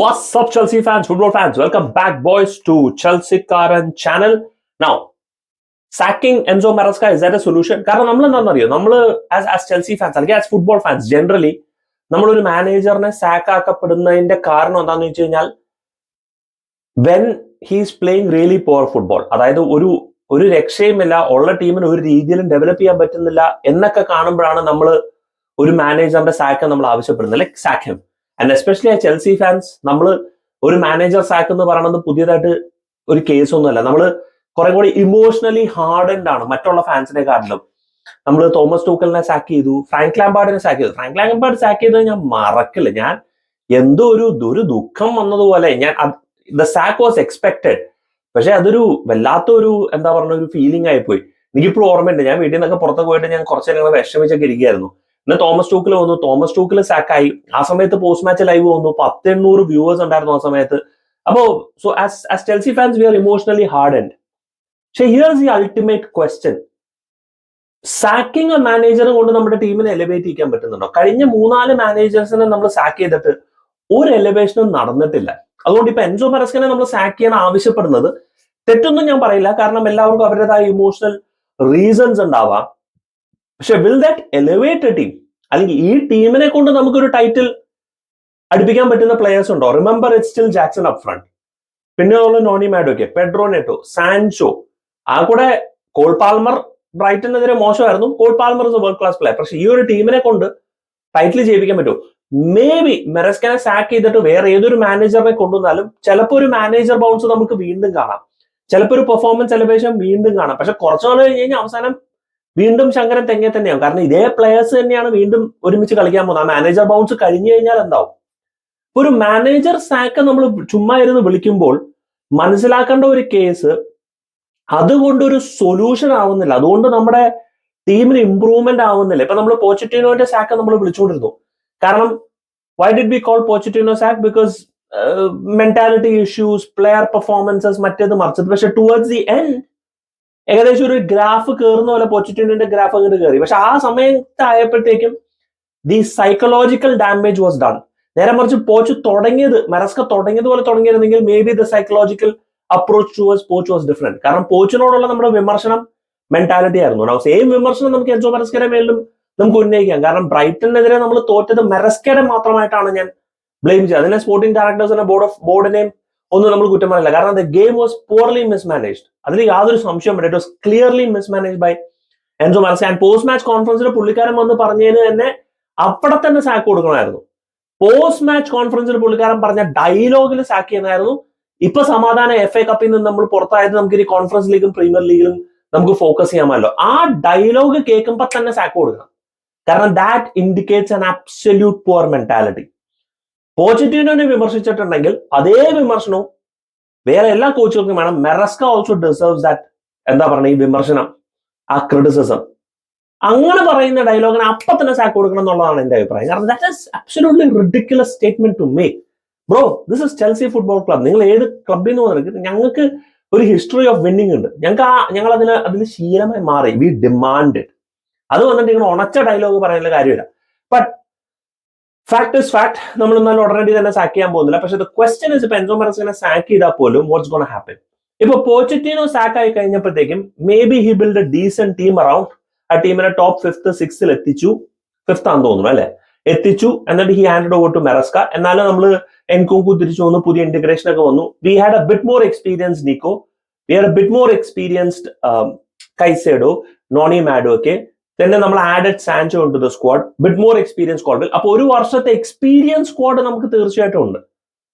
What's up, Chelsea fans, football fans? Welcome back, boys, to Chelsea Karan channel. Now, sacking Enzo Maresca, is that a solution? കാരണം നമ്മൾ എന്താണെന്നറിയോ നമ്മൾ as as Chelsea fans അല്ലെങ്കിൽ as football fans generally നമ്മളൊരു മാനേജറിനെ sack ആക്കപ്പെടുന്നതിന്റെ കാരണം എന്താണെന്ന് വെച്ച് കഴിഞ്ഞാൽ when he's playing really poor football അതായത് ഒരു ഒരു രക്ഷയുമില്ല ഉള്ള ടീമിന് ഒരു രീതിയിലും ഡെവലപ്പ് ചെയ്യാൻ പറ്റുന്നില്ല എന്നൊക്കെ കാണുമ്പോഴാണ് നമ്മൾ ഒരു മാനേജറിന്റെ സാക്ക് നമ്മൾ ആവശ്യപ്പെടുന്നത് ലൈക് സാക്ക് ആൻഡ് എസ്പെഷ്യലി ആ ചെൽസി ഫാൻസ് നമ്മൾ ഒരു മാനേജർ സാക്ക് എന്ന് പറയുന്നത് പുതിയതായിട്ട് ഒരു കേസ് ഒന്നുമല്ല നമ്മൾ കുറെ കൂടി ഇമോഷണലി ഹാർഡൻഡ് ആണ് മറ്റുള്ള ഫാൻസിനെ കാട്ടിലും നമ്മൾ തോമസ് ടൂക്കലിനെ സാക്ക് ചെയ്തു ഫ്രാങ്ക് ലാംബാർഡിനെ സാക്ക് ചെയ്തു. ഫ്രാങ്ക് ലാംബാർഡ് സാക്ക് ചെയ്തത് ഞാൻ മറക്കില്ല. ഞാൻ എന്തോ ഒരു ഒരു ദുഃഖം വന്നതുപോലെ ഞാൻ ദ സാക്ക് വാസ് എക്സ്പെക്ടഡ് പക്ഷെ അതൊരു വല്ലാത്ത ഒരു എന്താ പറയുക ഒരു ഫീലിംഗ് ആയിപ്പോയി. എനിക്കിപ്പോഴും ഓർമ്മയുണ്ട്. ഞാൻ വീട്ടിൽ നിന്നൊക്കെ പുറത്തു പോയിട്ട് ഞാൻ കുറച്ച് നേരം വിഷമിച്ചൊക്കെ ഇരിക്കുകയായിരുന്നു. പിന്നെ തോമസ് ടൂക്കിൽ വന്നു. തോമസ് ടൂക്കിൽ സാക്കായി ആ സമയത്ത് പോസ്റ്റ് മാച്ച് ലൈവ് വന്നു. പത്ത് എണ്ണൂറ് വ്യൂവേഴ്സ് ഉണ്ടായിരുന്നു ആ സമയത്ത്. അപ്പോ so as as Chelsea fans we are emotionally hard and പക്ഷെ here is the ultimate question sacking manager കൊണ്ട് നമ്മുടെ ടീമിനെ എലിവേറ്റ് ചെയ്യാൻ പറ്റുന്നുണ്ടോ? കഴിഞ്ഞ മൂന്നാൽ മാനേജേഴ്സിനെ നമ്മൾ സാക്ക് ചെയ്തിട്ട് ഒരു എലിവേഷനും നടന്നിട്ടില്ല. അതുകൊണ്ട് ഇപ്പൊ എൻസോ മെറസ്കിനെ നമ്മൾ സാക്ക് ചെയ്യാൻ ആവശ്യപ്പെടുന്നത് തെറ്റൊന്നും ഞാൻ പറയില്ല. കാരണം എല്ലാവർക്കും അവരുടേതായ ഇമോഷണൽ റീസൺസ് ഉണ്ടാവാം. പക്ഷെ വിൽ ദാറ്റ് എലിവേറ്റ് ടീം അല്ലെങ്കിൽ ഈ ടീമിനെ കൊണ്ട് നമുക്കൊരു ടൈറ്റിൽ അടുപ്പിക്കാൻ പറ്റുന്ന പ്ലേയേഴ്സ് ഉണ്ടോ? Remember it still Jackson up front പിന്നെ ഉള്ള നോണി മാഡോക്കെ പെഡ്രോ നെറ്റോ സാൻഷോ ആ കൂടെ കോൾ പാൽമർ ബ്രൈറ്റനെതിരെ മോശമായിരുന്നു. Cole Palmer is world class player പക്ഷെ ഈ ഒരു ടീമിനെ കൊണ്ട് ടൈറ്റിൽ ജയിപ്പിക്കാൻ പറ്റുമോ മേ ബി മെറസ്കാനെ സാക്ക് ചെയ്തിട്ട് വേറെ ഏതൊരു മാനേജറിനെ കൊണ്ടുവന്നാലും ചിലപ്പോൾ ഒരു മാനേജർ ബൗൺസ് നമുക്ക് വീണ്ടും കാണാം. ചിലപ്പോൾ ഒരു പെർഫോമൻസ് എലിവേഷൻ വീണ്ടും കാണാം. പക്ഷെ കുറച്ചു നാൾ കഴിഞ്ഞ് കഴിഞ്ഞാൽ അവസാനം വീണ്ടും ശങ്കരൻ തെങ്ങെ തന്നെയാവും. കാരണം ഇതേ പ്ലേയേഴ്സ് തന്നെയാണ് വീണ്ടും ഒരുമിച്ച് കളിക്കാൻ പോകുന്നത്. ആ മാനേജർ ബൗൺസ് കഴിഞ്ഞു കഴിഞ്ഞാൽ എന്താവും? ഒരു മാനേജർ സാക്ക് നമ്മൾ ചുമ്മാ ഇരുന്ന് വിളിക്കുമ്പോൾ മനസ്സിലാക്കേണ്ട ഒരു കേസ് അതുകൊണ്ട് ഒരു സൊല്യൂഷൻ ആവുന്നില്ല. അതുകൊണ്ട് നമ്മുടെ ടീമിന് ഇമ്പ്രൂവ്മെന്റ് ആവുന്നില്ല. ഇപ്പൊ നമ്മൾ പോച്ചിറ്റീനോന്റെ സാക്ക് നമ്മൾ വിളിച്ചുകൊണ്ടിരുന്നു കാരണം why did we call Pochettino sack because mentality issues player performances മറ്റേത് മറിച്ചത്. പക്ഷെ ടുവേർഡ്സ് ദി എൻഡ് ഏകദേശം ഒരു ഗ്രാഫ് കയറുന്ന പോലെ പോച്ചിറ്റീനോന്റെ ഗ്രാഫ് അങ്ങോട്ട് കയറി പക്ഷെ ആ സമയത്ത് ആയപ്പോഴത്തേക്കും the psychological damage was done നേരെ മറിച്ച് പോച്ച് തുടങ്ങിയത് മെറസ്ക തുടങ്ങിയത് പോലെ തുടങ്ങിയിരുന്നെങ്കിൽ maybe the psychological approach towards Poch was different കാരണം പോച്ചിനോടുള്ള നമ്മുടെ വിമർശനം മെന്റാലിറ്റി ആയിരുന്നു. സെയിം വിമർശനം നമുക്ക് എൻസോ മെറസ്കയുടെ മേലും നമുക്ക് ഉന്നയിക്കാം. കാരണം ബ്രൈറ്റനെതിരെ നമ്മൾ തോറ്റത് മെറസ്കയുടെ മാത്രമായിട്ടാണ് ഞാൻ ബ്ലെയിം ചെയ്യുക അതിനെ സ്പോർട്ടിംഗ് ഡയറക്ടേഴ്സിനെ ബോർഡ് ഓഫ് ബോർഡിനെയും ഒന്നും നമ്മൾ കുറ്റം പറയില്ല. കാരണം the game was poorly mismanaged അതിൽ യാതൊരു സംശയം it was clearly mismanage by Enzo മനസ്സിൽ ആൻഡ് പോസ്റ്റ് മാച്ച് കോൺഫറൻസിൽ പുള്ളിക്കാരൻ വന്ന് പറഞ്ഞതിന് തന്നെ അവിടെ തന്നെ സാക്ക് കൊടുക്കണമായിരുന്നു. പോസ്റ്റ് മാച്ച് കോൺഫറൻസിൽ പുള്ളിക്കാരൻ പറഞ്ഞ ഡയലോഗിൽ സാക്ക് ചെയ്യുന്നതായിരുന്നു. ഇപ്പൊ സമാധാന എഫ് എ കപ്പിൽ നിന്ന് നമ്മൾ പുറത്തായത് നമുക്ക് ഇനി കോൺഫറൻസ് ലീഗും പ്രീമിയർ ലീഗിലും നമുക്ക് ഫോക്കസ് ചെയ്യാമല്ലോ. ആ ഡയലോഗ് കേൾക്കുമ്പോൾ തന്നെ സാക്ക് കൊടുക്കണം. കാരണം that indicates an absolute poor mentality പോസിറ്റീവിനെ വിമർശിച്ചിട്ടുണ്ടെങ്കിൽ അതേ വിമർശനവും വേറെ എല്ലാ കോച്ചുകൾക്കും വേണം. മെറസ്ക ഓൾസോ ഡിസേർവ്സ് ദാറ്റ് എന്താ പറയുക ഈ വിമർശനം ആ ക്രിറ്റിസിസം അങ്ങനെ പറയുന്ന ഡയലോഗിന് അപ്പൊ തന്നെ സാക്ക് കൊടുക്കണം എന്നുള്ളതാണ് എന്റെ അഭിപ്രായം. കാരണം that absolutely ridiculous statement to make bro this is Chelsea football club നിങ്ങൾ ഏത് ക്ലബിൽ നിന്ന് വന്നിട്ട് ഞങ്ങൾക്ക് ഒരു ഹിസ്റ്ററി ഓഫ് വിന്നിങ് ഉണ്ട്. ഞങ്ങൾക്ക് ആ ഞങ്ങൾ അതിന് അതിന് ശീലമായി മാറി. വി ഡിമാൻഡ് അത് വന്നിട്ട് നിങ്ങൾ ഉണച്ച ഡയലോഗ് പറയാനുള്ള കാര്യമില്ല. ബട്ട് ഫാക്ട് ഇസ് ഫാക്ട് നമ്മൾ എന്നാലും ഉടനടി തന്നെ സാക്ക് ചെയ്യാൻ പോകുന്നില്ല. പക്ഷെ ക്വസ്റ്റൻ ഇസ് ഇപ്പൊ എൻസോ മെറസിനെ സാക്ക് ചെയ്താൽ പോലും വാട്ട്സ് ഗോൺ ഹാപ്പൻ ഇപ്പൊ പോച്ചിറ്റീനോ സാക്ക് ആയി കഴിഞ്ഞപ്പോഴത്തേക്കും maybe he build decent team around ആ ടീമിനെ ടോപ്പ് ഫിഫ്ത്ത് സിക്സിൽ എത്തിച്ചു. ഫിഫ്ത്ത് ആണെന്ന് തോന്നുന്നു അല്ലെ? എത്തിച്ചു. എന്നിട്ട് he hand over to Maresca എന്നാലും നമ്മൾ എൻകുങ്കു തിരിച്ചു വന്നു. പുതിയ ഇന്റഗ്രേഷൻ ഒക്കെ വന്നു. We had a bit more experience Nico we had a bit more experienced Caicedo Noni Madueke ഒക്കെ തന്നെ നമ്മൾ ആഡഡ് സാൻചോ ഉണ്ട് the squad bit more experience സ്ക്വാഡിൽ അപ്പൊ ഒരു വർഷത്തെ എക്സ്പീരിയൻസ് സ്ക്വാഡ് നമുക്ക് തീർച്ചയായിട്ടും ഉണ്ട്.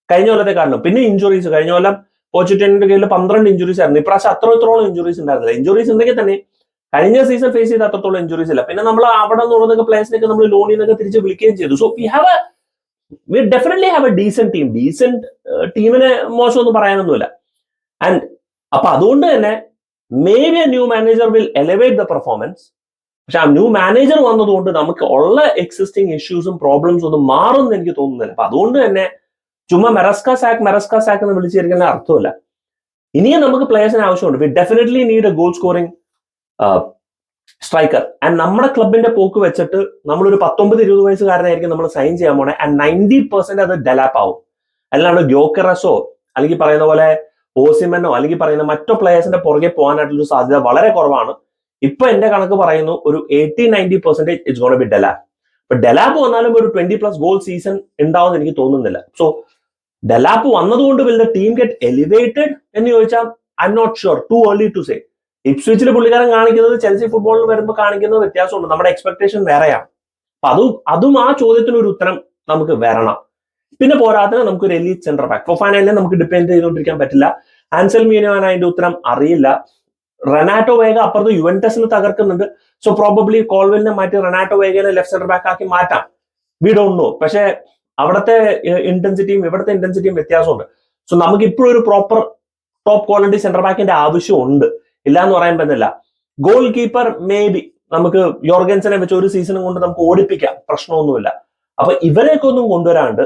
കഴിഞ്ഞ കൊല്ലത്തെ കാരണം പിന്നെ ഇഞ്ചുറീസ് കഴിഞ്ഞ കൊല്ലം പോച്ചിറ്റിന്റെ കയ്യിൽ പന്ത്രണ്ട് ഇഞ്ചുറീസ് ആയിരുന്നു. ഇപ്രാവശ്യം അത്രത്തോളം ഇഞ്ചുറീസ് ഉണ്ടായിരുന്നില്ല. ഇഞ്ചുറീസ് ഉണ്ടെങ്കിൽ തന്നെ കഴിഞ്ഞ സീസൺ ഫേസ് ചെയ്ത അത്രത്തോളം ഇഞ്ചുറീസ് ഇല്ല. പിന്നെ നമ്മൾ അവിടെ നിന്നുള്ളതൊക്കെ പ്ലേയേഴ്സിനൊക്കെ നമ്മൾ ലോണിൽ നിന്നൊക്കെ തിരിച്ച് വിളിക്കുകയും ചെയ്തു. So we have we definitely have a decent team decent ടീമിനെ മോശമൊന്നും പറയാനൊന്നുമില്ല. ആൻഡ് അപ്പൊ അതുകൊണ്ട് തന്നെ maybe a new manager will elevate the performance പക്ഷെ ആ ന്യൂ മാനേജർ വന്നതുകൊണ്ട് നമുക്ക് ഉള്ള എക്സിസ്റ്റിംഗ് ഇഷ്യൂസും പ്രോബ്ലംസും ഒന്നും മാറുമെന്ന് എനിക്ക് തോന്നുന്നില്ല. അപ്പൊ അതുകൊണ്ട് തന്നെ ചുമ്മാ മെറസ്ക സാക്ക് മെറസ്ക സാക്ക് എന്ന് വിളിച്ചിരിക്കുന്ന അർത്ഥമില്ല. ഇനിയും നമുക്ക് പ്ലേയേഴ്സിന് ആവശ്യമുണ്ട്. We definitely need a goal scoring striker and നമ്മുടെ ക്ലബിന്റെ പോക്ക് വെച്ചിട്ട് നമ്മളൊരു പത്തൊമ്പത് ഇരുപത് വയസ്സുകാരനായിരിക്കും നമ്മൾ സൈൻ ചെയ്യാൻ പോണേ. ആൻഡ് നയന്റി പെർസെന്റ് അത് ഡെലാപ്പ് ആവും. അല്ലാണ്ട് ഗ്യോക്കറസോ അല്ലെങ്കിൽ പറയുന്ന പോലെ ഓസിമനോ അല്ലെങ്കിൽ പറയുന്ന മറ്റോ പ്ലേയേഴ്സിന്റെ പുറകെ പോകാനായിട്ടുള്ള സാധ്യത വളരെ കുറവാണ്. ഇപ്പൊ എന്റെ കണക്ക് പറയുന്നു ഒരു eighty ninety percentage it's gonna be Delap അപ്പൊ വന്നാലും ഒരു ട്വന്റി പ്ലസ് ഗോൾ സീസൺ ഉണ്ടാവും എനിക്ക് തോന്നുന്നില്ല. സോ ഡെലാപ്പ് വന്നതുകൊണ്ട് ദ ടീം ഗെറ്റ് എലിവേറ്റഡ് എന്ന് ചോദിച്ചാൽ I not sure too early to say ഇപ്സ്വിച്ചിൽ പുള്ളിക്കാരൻ കാണിക്കുന്നത് ചെൽസി ഫുട്ബോളിൽ വരുമ്പോൾ കാണിക്കുന്നത് വ്യത്യാസമുണ്ട്. നമ്മുടെ എക്സ്പെക്ടേഷൻ വേറെയാണ് അപ്പൊ അതും അതും ആ ചോദ്യത്തിന് ഒരു ഉത്തരം നമുക്ക് വരണം. പിന്നെ പോരാത്തിന് നമുക്ക് ഒരു എലി സെന്റർ ബാക്ക് ഫൊഫാനെ നമുക്ക് ഡിപ്പെൻഡ് ചെയ്തുകൊണ്ടിരിക്കാൻ പറ്റില്ല. ആൻസൽ മീനുവാൻ അതിന്റെ ഉത്തരം അറിയില്ല. റെനാറ്റോ വേഗ അപ്പുറത്ത് യുവന്റസിന് തകർക്കുന്നുണ്ട്. സോ പ്രോബബ്ലി കോൾവെലിനെ മാറ്റി റെനാറ്റോ വേഗനെ ലെഫ്റ്റ് സെന്റർ ബാക്ക് ആക്കി മാറ്റാം. വി ഡോണ്ട് നോ പക്ഷെ അവിടുത്തെ ഇന്റൻസിറ്റിയും ഇവിടുത്തെ ഇന്റൻസിറ്റിയും വ്യത്യാസമുണ്ട്. സോ നമുക്ക് ഇപ്പോഴും ഒരു പ്രോപ്പർ ടോപ്പ് ക്വാളിറ്റി സെന്റർ ബാക്കിന്റെ ആവശ്യമുണ്ട്. ഇല്ല എന്ന് പറയാൻ പറ്റില്ല. ഗോൾ കീപ്പർ മേ ബി നമുക്ക് യോർഗൻസിനെ വെച്ച് ഒരു സീസണും കൊണ്ട് നമുക്ക് ഓടിപ്പിക്കാം. പ്രശ്നമൊന്നുമില്ല. അപ്പൊ ഇവരെയൊക്കെ ഒന്നും കൊണ്ടുവരാണ്ട്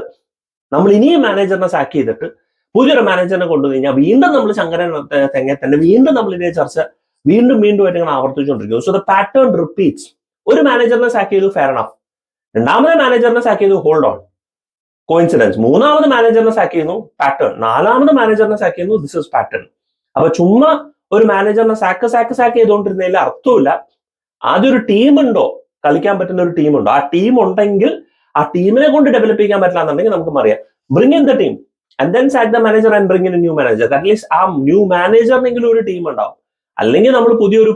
നമ്മൾ ഇനിയും മാനേജറിനെ സാക്ക് ചെയ്തിട്ട് പുതിയൊരു മാനേജറിനെ കൊണ്ടുവന്നു കഴിഞ്ഞാൽ വീണ്ടും നമ്മൾ ശങ്കരൻ തെങ്ങെ തന്നെ വീണ്ടും നമ്മൾ ഇതേ ചർച്ച വീണ്ടും വീണ്ടും ആയിട്ട് ഇങ്ങനെ ആവർത്തിച്ചുകൊണ്ടിരിക്കുന്നു. സോ ദ പാറ്റേൺ റിപ്പീറ്റ്സ് ഒരു മാനേജറിനെ സാക്ക് ചെയ്തു ഫെയർ എനഫ് രണ്ടാമത് മാനേജറിനെ സാക്ക് ചെയ്തു ഹോൾഡ് ഓൺ കോയിൻസിഡൻസ് മൂന്നാമത് മാനേജറിനെ സാക്ക് ചെയ്യുന്നു പാറ്റേൺ നാലാമത് മാനേജറിനെ സാക്ക് ചെയ്യുന്നു ദിസ് ഇസ് പാറ്റേൺ അപ്പൊ ചുമ്മാ ഒരു മാനേജറിനെ സാക്ക് സാക്ക് സാക്ക് ചെയ്തുകൊണ്ടിരുന്നതിൽ അർത്ഥമില്ല. ആദ്യം ഒരു ടീം ഉണ്ടോ? കളിക്കാൻ പറ്റുന്ന ഒരു ടീം ഉണ്ടോ? ആ ടീം ഉണ്ടെങ്കിൽ ആ ടീമിനെ കൊണ്ട് ഡെവലപ്പ് ചെയ്യാൻ പറ്റില്ല എന്നുണ്ടെങ്കിൽ നമുക്ക് അറിയാം. Bring in the team and then sack the manager and bring in new manager at least ആ ന്യൂ മാനേജറിനെങ്കിലും ഒരു ടീം ഉണ്ടാവും അല്ലെങ്കിൽ നമ്മൾ പുതിയൊരു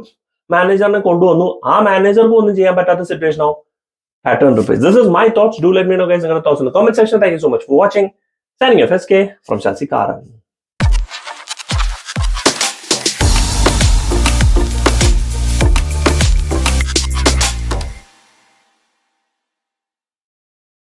മാനേജറിനെ കൊണ്ടുവന്നു ആ മാനേജർക്ക് ഒന്നും ചെയ്യാൻ പറ്റാത്ത സിറ്റുവേഷൻ ആവും repeats. This is my thoughts. Do let me know, guys, in the thoughts in the comment section. Thank you so much for watching. Signing off, SK from Chelsea Karan.